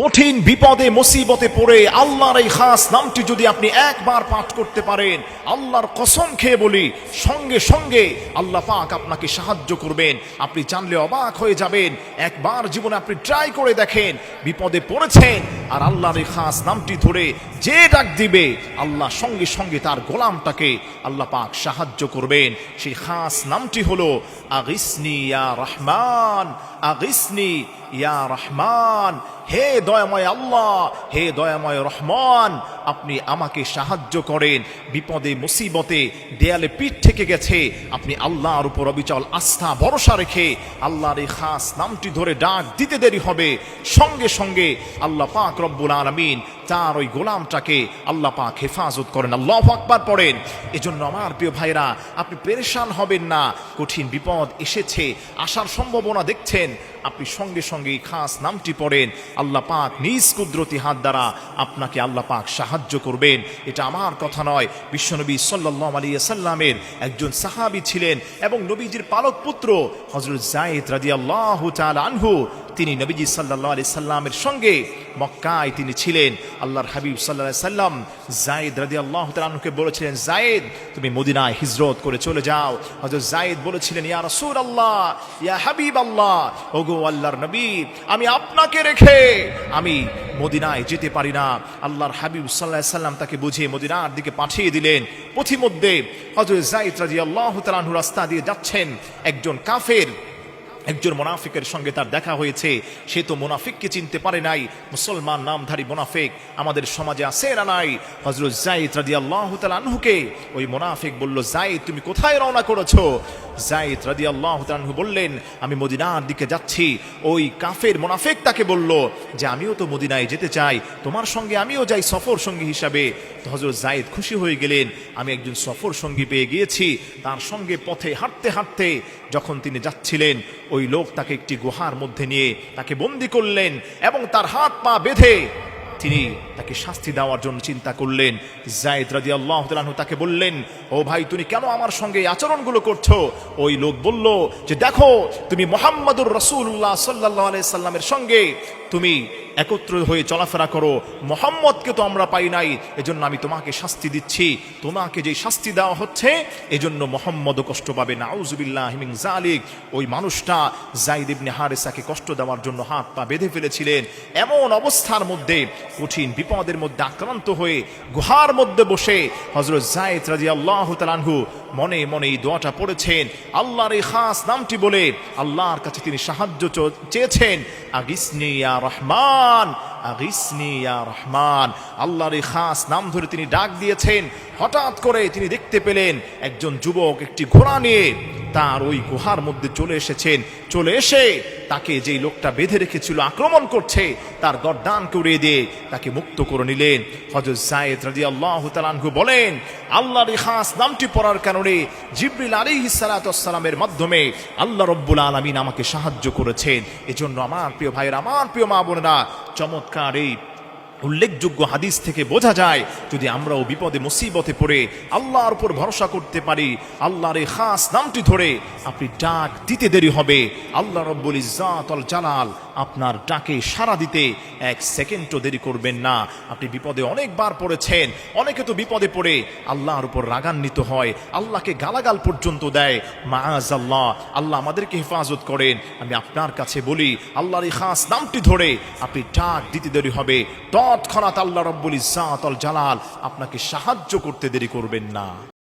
কঠিন বিপদে, মুসিবতে পড়ে আল্লাহর এই খাস নামটি যদি আপনি একবার পাঠ করতে পারেন, আল্লাহর কসম খেয়ে বলি, সঙ্গে সঙ্গে আল্লাহ পাক আপনাকে সাহায্য করবেন। আপনি জানলে অবাক হয়ে যাবেন, একবার জীবনে আপনি ট্রাই করে দেখেন, বিপদে পড়েছেন, আর আল্লাহর এই খাস নামটি ধরে যে ডাক দিবে, আল্লাহ সঙ্গে সঙ্গে তার গোলামটাকে আল্লাহ পাক সাহায্য করবেন। সেই খাস নামটি হলো, আগিসনি ইয়া রহমান, আগিসনি ইয়া রহমান, হে দয়াময় আল্লাহ, হে দয়াময় রহমান, আপনি আমাকে সাহায্য করেন। বিপদে, মুসিবতে দেয়ালে পিঠ থেকে গেছে। আপনি আল্লাহর উপর অবিচল আস্থা, ভরসা রেখে আল্লাহর এই খাস নামটি ধরে ডাক দিতে দেরি হবে। সঙ্গে সঙ্গে আল্লাহ পাক রব্বুল আলমিন তার ওই গোলামটাকে আল্লাহ পাক হেফাজত করেন। আল্লাহ আকবার পড়েন। এজন্য আমার প্রিয় ভাইরা, আপনি পেরেশান হবেন না। কঠিন বিপদ এসেছে, আসার সম্ভাবনা দেখছেন। আপনি সঙ্গে সঙ্গে খাস নামটি পড়েন। আল্লাহ পাক নিজ কুদরতি হাত দ্বারা আপনাকে আল্লাহ পাক সাহায্য করবেন। এটা আমার কথা নয়। বিশ্বনবী সাল্লাহ আলী সাল্লামের একজন সাহাবি ছিলেন এবং নবীজির পালক পুত্র হজরত জায়েদ রাজি আল্লাহ আনহু। তিনি নবীজি সাল্লাহ আলি সাল্লামের সঙ্গে মক্কায় তিনি ছিলেন। আল্লাহর হাবিব সাল্লাহ সাল্লাম জায়েদ রাজি আল্লাহ তালকে বলেছিলেন, জায়েদ, তুমি মদিনায় হিজরত করে চলে যাও। হজরত জায়েদ বলেছিলেন, ইয়া রসুল আল্লাহ ইয়া হাবিব আল্লাহ ওগো আল্লাহর নবী, আমি আপনাকে রেখে আমি মদিনায় যেতে পারি না। আল্লাহর হাবিব সাল্লাহ সাল্লাম তাকে বুঝিয়ে মদিনার দিকে পাঠিয়ে দিলেন। পথিমধ্যে হজরত জাইদ রাজি আল্লাহ তালাহু রাস্তা দিয়ে যাচ্ছেন একজন কাফের। একজন মোনাফিকের সঙ্গে তার দেখা হয়েছে। সে তো মোনাফিককে চিনতে পারে নাই। মুসলমান নামধারী মোনাফিক আমাদের সমাজে আছে না নাই? হজরত জাইদ রাজি আল্লাহ তালাহুকে ওই মোনাফিক বলল জাইদ তুমি কোথায় রওনা করেছ? জাইদ রাজি আল্লাহ তালাহু বললেন, আমি মদিনার দিকে যাচ্ছি। ওই কাফের মোনাফিক তাকে বলল, যে আমিও তো মদিনায় যেতে চাই। তোমার সঙ্গে আমিও যাই সফর সঙ্গী হিসাবে। তো হজরত জাইদ খুশি হয়ে গেলেন, আমি একজন সফর সঙ্গী পেয়ে গিয়েছি। তার সঙ্গে পথে হাঁটতে হাঁটতে যখন তিনি যাচ্ছিলেন ওই লোক তাকে একটি গুহার মধ্যে নিয়ে তাকে বন্দি করলেন এবং তার হাত পা বেঁধে তিনি তাকে শাস্তি দেওয়ার জন্য চিন্তা করলেন। জায়দ রাজি আল্লাহ তাকে বললেন, ও ভাই, তুমি কেন আমার সঙ্গে আচরণগুলো করছ? ওই লোক বলল যে, দেখো, তুমি মোহাম্মদুর রসুল্লাহ সাল্লাহ সাল্লামের সঙ্গে তুমি একত্র হয়ে চলাফেরা করো। মোহাম্মদকে তো আমরা পাই নাই, এজন্য আমি তোমাকে শাস্তি দিচ্ছি। তোমাকে যে শাস্তি দেওয়া হচ্ছে, এজন্য মোহাম্মদও কষ্ট পাবে। নাউজুবিল্লাহ হিমিং জালিক ওই মানুষটা জাইদ ইবনে হারেসাকে কষ্ট দেওয়ার জন্য হাত পা বেঁধে ফেলেছিলেন। এমন অবস্থার মধ্যে, কঠিন বিপদের মধ্যে আক্রান্ত হয়ে গুহার মধ্যে বসে হজরত জায়দ রাজি আল্লাহ তালানহু মনে মনে এই দোয়াটা পড়েছেন। আল্লাহর এই খাস নামটি বলে আল্লাহর কাছে তিনি সাহায্য চেয়েছেন আগিসনি ইয়া রহমান। আগিসনি ইয়া রহমান। আল্লাহর এই খাস নাম ধরে তিনি ডাক দিয়েছেন। হঠাৎ করে তিনি দেখতে পেলেন একজন যুবক একটি ঘোড়া নিয়ে তার ওই গুহার মধ্যে চলে এসেছেন। চলে এসে তাকে যেই লোকটা বেঁধে রেখেছিল, আক্রমণ করছে, তার গরদানকে উড়িয়ে দিয়ে তাকে মুক্ত করে নিলেন। হজরত সাইদ রাজি আল্লাহ তালানহু বলেন, আল্লাহর খাস নামটি পড়ার কারণে জিবরিল আলী সালাতামের মাধ্যমে আল্লাহ রব্বুল আলমিন আমাকে সাহায্য করেছেন। এজন্য আমার প্রিয় ভাইয়ের, আমার প্রিয় মা বোনেরা চমৎকার এই উল্লেখযোগ্য হাদিস থেকে বোঝা যায়, যদি আমরাও বিপদে, মুসিবতে পড়ে, আল্লাহর উপর ভরসা করতে পারি, আল্লাহর এই খাস নামটি ধরে, আপনি ডাক দিতে দেরি হবে। আল্লাহ রব্বুল ইজাতল জালাল আপনার ডাকে সাড়া দিতে এক সেকেন্ডও দেরি করবেন না। আপনি বিপদে অনেকবার পড়েছেন, অনেকে তো বিপদে পড়ে। আল্লাহর উপর রাগান্বিত হয়, আল্লাহকে গালাগাল পর্যন্ত দেয়। মাআজ আল্লাহ আল্লাহ আমাদেরকে হেফাজত করেন। আমি আপনার কাছে বলি, আল্লাহর খাস নামটি ধরে আপনি ডাক দিতে দেরি হবে। তৎক্ষণাৎ আল্লাহ রব্বুল ইজাতল জালাল আপনাকে সাহায্য করতে দেরি করবেন না।